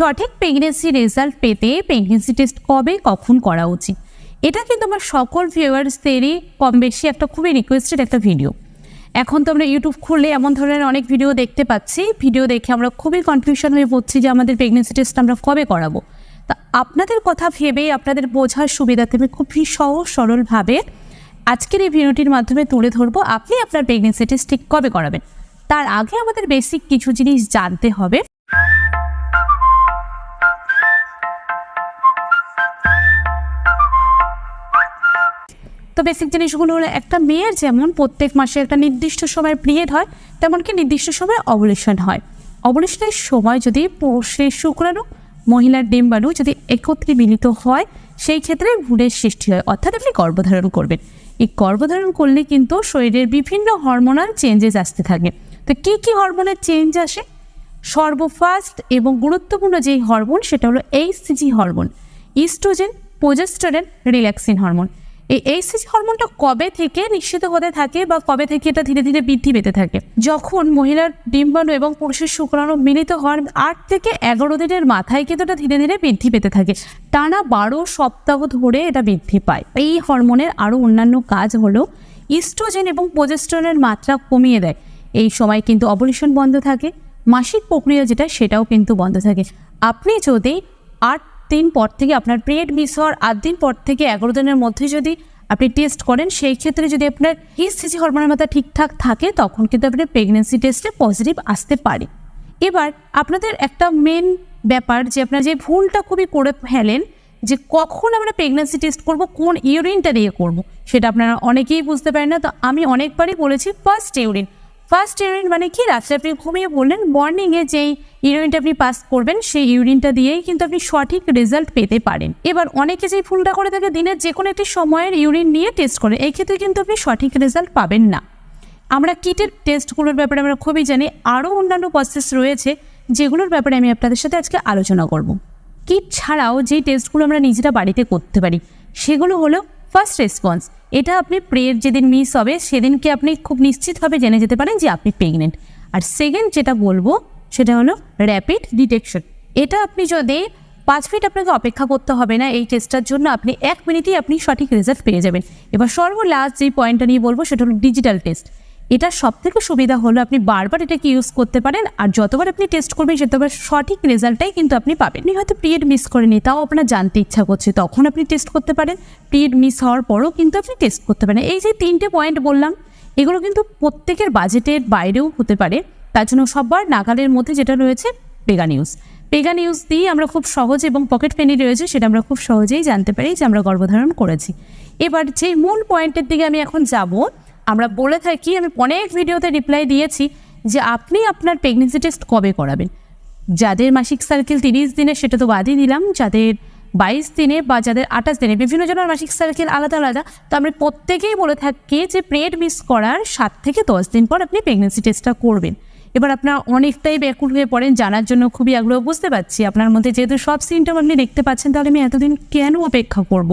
সঠিক pregnancy result পেতে pregnancy test কবে, কখন করা উচিত? এটা কিন্তু আমার সকল ভিউয়ার্সদেরই কম বেশি একটা খুবই রিকোয়েস্টেড একটা ভিডিও এখন তো আমরা ইউটিউব খুললে এমন ধরনের অনেক ভিডিও দেখতে পাচ্ছি। ভিডিও দেখে আমরা খুবই কনফিউশন হয়ে পড়ছি যে আমাদের প্রেগনেন্সি টেস্ট আমরা কবে করাবো। তা আপনাদের কথা ভেবেই আপনাদের বোঝার সুবিধাতে আমি খুবই সহজ, সরলভাবে আজকের এই ভিডিওটির মাধ্যমে তুলে ধরবো, আপনি আপনার প্রেগনেন্সি টেস্ট ঠিক কবে করাবেন? তার আগে আমাদের বেসিক কিছু জিনিস জানতে হবে। তো বেসিক জিনিসগুলো হলো একটা মেয়ের যেমন প্রত্যেক মাসে একটা নির্দিষ্ট সময় পিরিয়ড হয় তেমনকি নির্দিষ্ট সময় অবলেশন হয়। অবলেশনের সময় যদি পুরুষের শুক্রাণু, মহিলার ডিম্বাণু যদি একত্রে মিলিত হয়, সেই ক্ষেত্রে ভ্রূণের সৃষ্টি হয়। অর্থাৎ আপনি গর্ভধারণ করবেন। এই গর্ভধারণ করলে কিন্তু শরীরের বিভিন্ন হরমোনাল চেঞ্জেস আসতে থাকে। তো কী কী হরমোনের চেঞ্জ আসে? সর্বফার্স্ট এবং গুরুত্বপূর্ণ যেই হরমোন সেটা হলো HCG hormone oestrogen progesterone relaxin hormone এই এইচসিজি হরমোনটা কবে থেকে নিশ্চিত হতে থাকে বা কবে থেকে এটা ধীরে ধীরে বৃদ্ধি পেতে থাকে? যখন মহিলার ডিম্বাণু এবং পুরুষের শুক্রাণু মিলিত হওয়ার আট থেকে এগারো দিনের মাথায় কিন্তু এটা ধীরে ধীরে বৃদ্ধি পেতে থাকে। টানা বারো সপ্তাহ ধরে এটা বৃদ্ধি পায়। এই হরমোনের আরও অন্যান্য কাজ হলো ইস্ট্রোজেন এবং প্রোজেস্টেরনের মাত্রা কমিয়ে দেয়। এই সময় কিন্তু অবলিশন বন্ধ থাকে। মাসিক প্রক্রিয়া যেটা সেটাও কিন্তু বন্ধ থাকে। আপনি যদি আট দিন পর থেকে আপনার পিরিয়ড মিস হওয়ার আট দিন পর থেকে এগারো দিনের মধ্যে যদি আপনি টেস্ট করেন, সেই ক্ষেত্রে যদি আপনার ইসিজি হরমোনের মাত্রা ঠিকঠাক থাকে, তখন কিন্তু আপনার প্রেগনেন্সি টেস্টে পজিটিভ আসতে পারে। এবার আপনাদের একটা মেন ব্যাপার যে আপনার যে ভুলটা খুবই করে ফেলেন, যে কখন আমরা প্রেগনেন্সি টেস্ট করব, কোন ইউরিনটা দিয়ে করব, সেটা আপনারা অনেকেই বুঝতে পারেন না। তো আমি অনেকবারই বলেছি ফার্স্ট ইউরিন ফার্স্ট ইউরিন মানে কি? রাত্রে আপনি ঘুমিয়ে বললেন মর্নিংয়ে যেই ইউরিনটা আপনি পাস করবেন, সেই ইউরিনটা দিয়েই কিন্তু আপনি সঠিক রেজাল্ট পেতে পারেন। এবার অনেকে যেই ভুলটা করে থাকে দিনের যে কোনো একটি সময়ের ইউরিন নিয়ে টেস্ট করে, এই ক্ষেত্রে কিন্তু আপনি সঠিক রেজাল্ট পাবেন না। আমরা কিটের টেস্টগুলোর ব্যাপারে আমরা খুবই জানি। আরও অন্যান্য প্রসেস রয়েছে, যেগুলোর ব্যাপারে আমি আপনাদের সাথে আজকে আলোচনা করব। কিট ছাড়াও যেই টেস্টগুলো আমরা নিজেরা বাড়িতে করতে পারি, সেগুলো হলো ফার্স্ট রেসপন্স এটা আপনি প্রেয়ের যেদিন মিস হবে, সেদিনকে আপনি খুব নিশ্চিতভাবে জেনে যেতে পারেন যে আপনি প্রেগনেন্ট আর সেকেন্ড যেটা বলব, সেটা হলো র্যাপিড ডিটেকশন এটা আপনি যদি পাঁচ মিনিট আপনাকে অপেক্ষা করতে হবে না, এই টেস্টটার জন্য আপনি এক মিনিটেই আপনি সঠিক রেজাল্ট পেয়ে যাবেন। এবার সর্ব লাস্ট যে পয়েন্টটা নিয়ে বলব, সেটা হলো ডিজিটাল টেস্ট এটা সব থেকে সুবিধা হলো আপনি বারবার এটাকে ইউজ করতে পারেন, আর যতবার আপনি টেস্ট করবেন সেতবার সঠিক রেজাল্টটাই কিন্তু আপনি পাবেন। আপনি হয়তো পিরিয়ড মিস করেনি তাও আপনার জানতে ইচ্ছা করছে, তখন আপনি টেস্ট করতে পারেন। পিরিয়ড মিস হওয়ার পরও কিন্তু আপনি টেস্ট করতে পারেন। এই যে তিনটে পয়েন্ট বললাম, এগুলো কিন্তু প্রত্যেকের বাজেটের বাইরেও হতে পারে। তার জন্য সবার নাগালের মধ্যে যেটা রয়েছে পেগা নিউজ পেগা নিউজ দিয়ে আমরা খুব সহজ এবং পকেট পেনি রয়েছে, সেটা আমরা খুব সহজেই জানতে পারি যে আমরা গর্ভধারণ করেছি। এবার যে মূল পয়েন্টের দিকে আমি এখন যাব আমরা বলে থাকি, আমি অনেক ভিডিওতে রিপ্লাই দিয়েছি যে আপনি আপনার প্রেগনেন্সি টেস্ট কবে করাবেন? যাদের মাসিক সার্কেল তিরিশ দিনে সেটা তো বাদই দিলাম। যাদের বাইশ দিনে বা যাদের আঠাশ দিনে, বিভিন্ন জনের মাসিক সার্কেল আলাদা আলাদা। তো আমরা প্রত্যেকেই বলে থাকি যে প্রেড মিস করার সাত থেকে দশ দিন পর আপনি প্রেগনেন্সি টেস্টটা করবেন। এবার আপনার অনেকটাই ব্যাকুল হয়ে পড়েন, জানার জন্য খুবই আগ্রহ, বুঝতে পারছি। আপনার মধ্যে যেহেতু সব সিমটম আপনি দেখতে পাচ্ছেন, তাহলে আমি এতদিন কেন অপেক্ষা করব।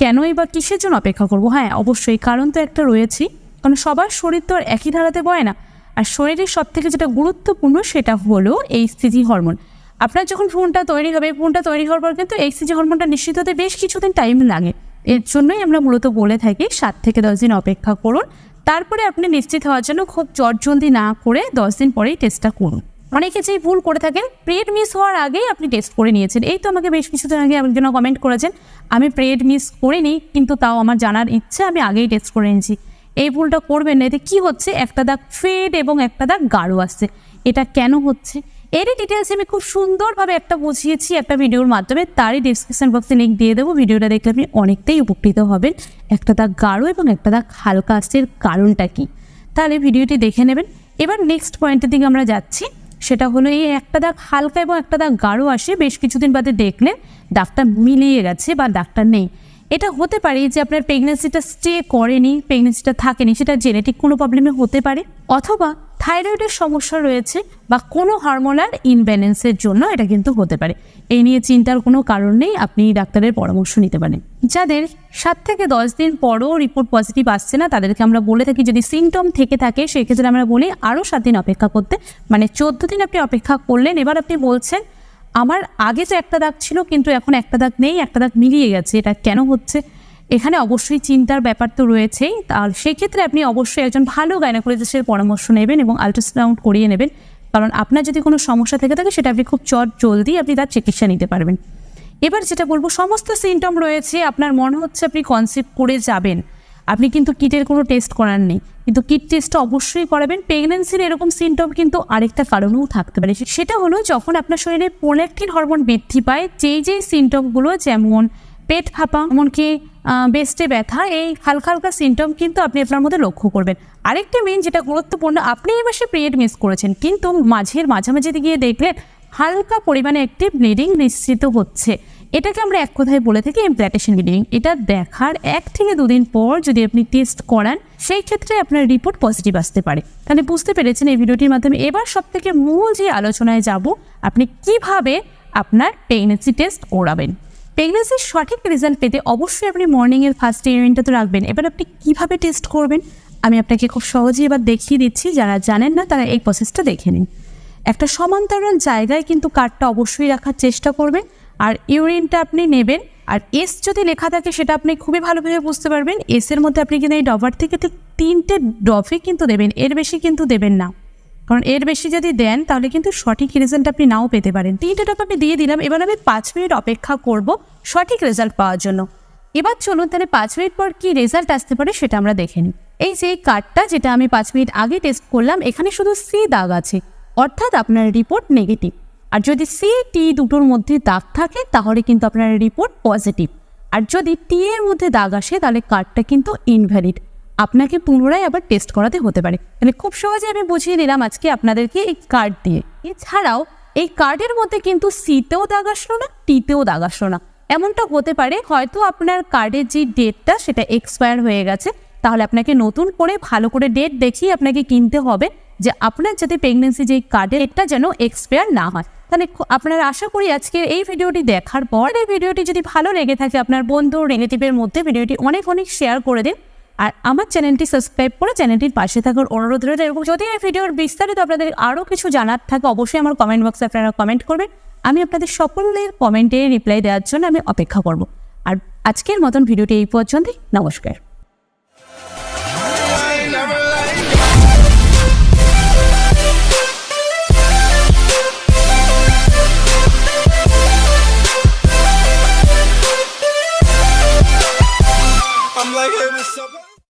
কেনই বা কিসের জন্য অপেক্ষা করব? হ্যাঁ অবশ্যই, কারণ তো একটা রয়েছে। কারণ সবার শরীর তো আর একই ধারাতে বয় না। আর শরীরের সব থেকে যেটা গুরুত্বপূর্ণ সেটা হলো এই সিজি হরমোন আপনার যখন ফোনটা তৈরি হবে ফোনটা তৈরি হওয়ার পর কিন্তু এই সিজি হরমোনটা নিশ্চিত হতে বেশ কিছুদিন টাইম লাগে। এর জন্যই আমরা মূলত বলে থাকি সাত থেকে দশ দিন অপেক্ষা করুন। তারপরে আপনি নিশ্চিত হওয়ার জন্য খুব জলদি না করে দশ দিন পরেই টেস্টটা করুন। অনেকে যেই ভুল করে থাকেন প্রেড মিস হওয়ার আগেই আপনি টেস্ট করে নিয়েছেন। এই তো আমাকে বেশ কিছুদিন আগে একজন কমেন্ট করেছেন, আমি প্রেড মিস করিনি, কিন্তু তাও আমার জানার ইচ্ছে, আমি আগেই টেস্ট করে নিয়েছি এই ভুলটা করবেন না। এতে কী হচ্ছে? একটা দাগ ফেড এবং একটা দাগ গাঢ় আসছে এটা কেন হচ্ছে? এরই ডিটেলস আমি খুব সুন্দরভাবে একটা বুঝিয়েছি একটা ভিডিওর মাধ্যমে। তারই ডিসক্রিপশন বক্সে লিঙ্ক দিয়ে দেবো। ভিডিওটা দেখলে আপনি অনেকটাই উপকৃত হবেন। একটা দাগ গাঢ় এবং একটা দাগ হালকা আসছে কারণটা কী? তাহলে ভিডিওটি দেখে নেবেন। এবার নেক্সট পয়েন্টের দিকে আমরা যাচ্ছি। সেটা হলো এই একটা দাগ হালকা এবং একটা দাগ গাঢ় আসে। বেশ কিছুদিন বাদে দেখলেন দাগটা মিলিয়ে গেছে বা দাগটা নেই। এটা হতে পারে যে আপনার প্রেগনেন্সিটা স্টে করেনি প্রেগনেন্সিটা থাকেনি, সেটা জেনেটিক কোনো প্রবলেমে হতে পারে, অথবা থাইরয়েডের সমস্যা রয়েছে বা কোনো হরমোনাল ইনব্যালেন্সের জন্য এটা কিন্তু হতে পারে। এই নিয়ে চিন্তার কোনো কারণ নেই, আপনি ডাক্তারের পরামর্শ নিতে পারেন। যাদের সাত থেকে দশ দিন পরও রিপোর্ট পজিটিভ আসছে না, তাদেরকে আমরা বলে থাকি, যদি সিমটম থেকে থাকে, সেক্ষেত্রে আমরা বলি আরও সাত দিন অপেক্ষা করতে। মানে চোদ্দ দিন আপনি অপেক্ষা করলেন, এবার আপনি বলছেন আমার আগে যে একটা দাগ ছিল, কিন্তু এখন একটা দাগ নেই, একটা দাগ মিলিয়ে গেছে। এটা কেন হচ্ছে? এখানে অবশ্যই চিন্তার ব্যাপার তো রয়েছেই। আর সেক্ষেত্রে আপনি অবশ্যই একজন ভালো গাইনোকোলজিস্টের পরামর্শ নেবেন এবং আলট্রাসাউন্ড করিয়ে নেবেন। কারণ আপনার যদি কোনো সমস্যা থেকে থাকে, সেটা আপনি খুব চট জলদি আপনি তার চিকিৎসা নিতে পারবেন। এবার যেটা বলব, সমস্ত সিমটম রয়েছে। আপনার মনে হচ্ছে আপনি কনসেপ্ট করে যাবেন। আপনি কিন্তু কিটের কোনো টেস্ট করার নেই। কিন্তু কিট টেস্টটা অবশ্যই করাবেন। প্রেগনেন্সির এরকম সিমটম কিন্তু আরেকটা কারণেও থাকতে পারে। সেটা হলো যখন আপনার শরীরে প্রোল্যাক্টিন হরমোন বৃদ্ধি পায়, যেই যেই সিমটমগুলো যেমন পেট ফাঁপা এমনকি বেস্টে ব্যথা, এই হালকা হালকা সিমটম কিন্তু আপনি আপনার মধ্যে লক্ষ্য করবেন। আরেকটা মেন যেটা গুরুত্বপূর্ণ, আপনি এই মাসে পিরিয়ড মিস করেছেন, কিন্তু মাঝের মাঝামাঝি গিয়ে দেখলেন হালকা পরিমাণে একটি ব্লিডিং নিশ্চিত হচ্ছে। এটাকে আমরা এক কথায় বলে থাকি ইমপ্ল্যাটেশন ব্লিডিং এটা দেখার এক থেকে দুদিন পর যদি আপনি টেস্ট করান, সেই ক্ষেত্রে আপনার রিপোর্ট পজিটিভ আসতে পারে। তাহলে বুঝতে পেরেছেন এই ভিডিওটির মাধ্যমে। এবার সব থেকে মূল যে আলোচনায় যাব, আপনি কীভাবে আপনার প্রেগনেন্সি টেস্ট করাবেন। প্রেগনেন্সির সঠিক রেজাল্ট পেতে অবশ্যই আপনি মর্নিংয়ের ফার্স্ট ইউনিটটা তো রাখবেন। এবার আপনি কীভাবে টেস্ট করবেন, আমি আপনাকে খুব সহজেই এবার দেখিয়ে দিচ্ছি। যারা জানেন না, তারা এই প্রসেসটা দেখে নিন। একটা সমান্তরাল জায়গায় কিন্তু কার্ডটা অবশ্যই রাখার চেষ্টা করবেন। আর ইউরিনটা আপনি নেবেন। আর এস যদি লেখা থাকে সেটা আপনি খুবই ভালোভাবে বুঝতে পারবেন। এসের মধ্যে আপনি কিন্তু এই ডবার থেকে ঠিক তিনটে ড্রপে কিন্তু দেবেন, এর বেশি কিন্তু দেবেন না। কারণ এর বেশি যদি দেন, তাহলে কিন্তু সঠিক রেজাল্ট আপনি নাও পেতে পারেন। তিনটে ড্রপ আমি দিয়ে দিলাম, এবার আমি পাঁচ মিনিট অপেক্ষা করব সঠিক রেজাল্ট পাওয়ার জন্য। এবার চলুন তাহলে পাঁচ মিনিট পর কি রেজাল্ট আসতে পারে সেটা আমরা দেখে নিই। এই যে কার্ডটা যেটা আমি পাঁচ মিনিট আগে টেস্ট করলাম, এখানে শুধু সি দাগ আছে। অর্থাৎ আপনার রিপোর্ট নেগেটিভ আর যদি সি টি দুটোর মধ্যে দাগ থাকে, তাহলে কিন্তু আপনার রিপোর্ট পজিটিভ আর যদি টি এর মধ্যে দাগ আসে, তাহলে কার্ডটা কিন্তু ইনভ্যালিড আপনাকে পুনরায় আবার টেস্ট করাতে হতে পারে। তাহলে খুব সহজে আমি বুঝিয়ে দিলাম আজকে আপনাদেরকে এই কার্ড দিয়ে। এছাড়াও, এই কার্ডের মধ্যে কিন্তু সিতেও দাগ আসলো না টিতেও দাগ আসলো না। এমনটা হতে পারে, হয়তো আপনার কার্ডের যে ডেটটা সেটা এক্সপায়ার হয়ে গেছে। তাহলে আপনাকে নতুন করে ভালো করে ডেট দেখিয়ে আপনাকে কিনতে হবে যে আপনার যাতে প্রেগনেন্সি যে কার্ডের ডেটটা যেন এক্সপায়ার না হয়। তাহলে আপনারা আশা করি আজকে এই ভিডিওটি দেখার পর এই ভিডিওটি যদি ভালো লেগে থাকে আপনার বন্ধু রিলেটিভের মধ্যে ভিডিওটি অনেক অনেক শেয়ার করে দিন। আর আমার চ্যানেলটি সাবস্ক্রাইব করে চ্যানেলটির পাশে থাকার অনুরোধ রয়েছে এবং যদি এই ভিডিওর বিস্তারিত আপনাদের আরও কিছু জানার থাকে, অবশ্যই আমার কমেন্ট বক্সে আপনারা কমেন্ট করবেন। আমি আপনাদের সকলের কমেন্টে রিপ্লাই দেওয়ার জন্য আমি অপেক্ষা করব। আর আজকের মতন ভিডিওটি এই পর্যন্তই। নমস্কার।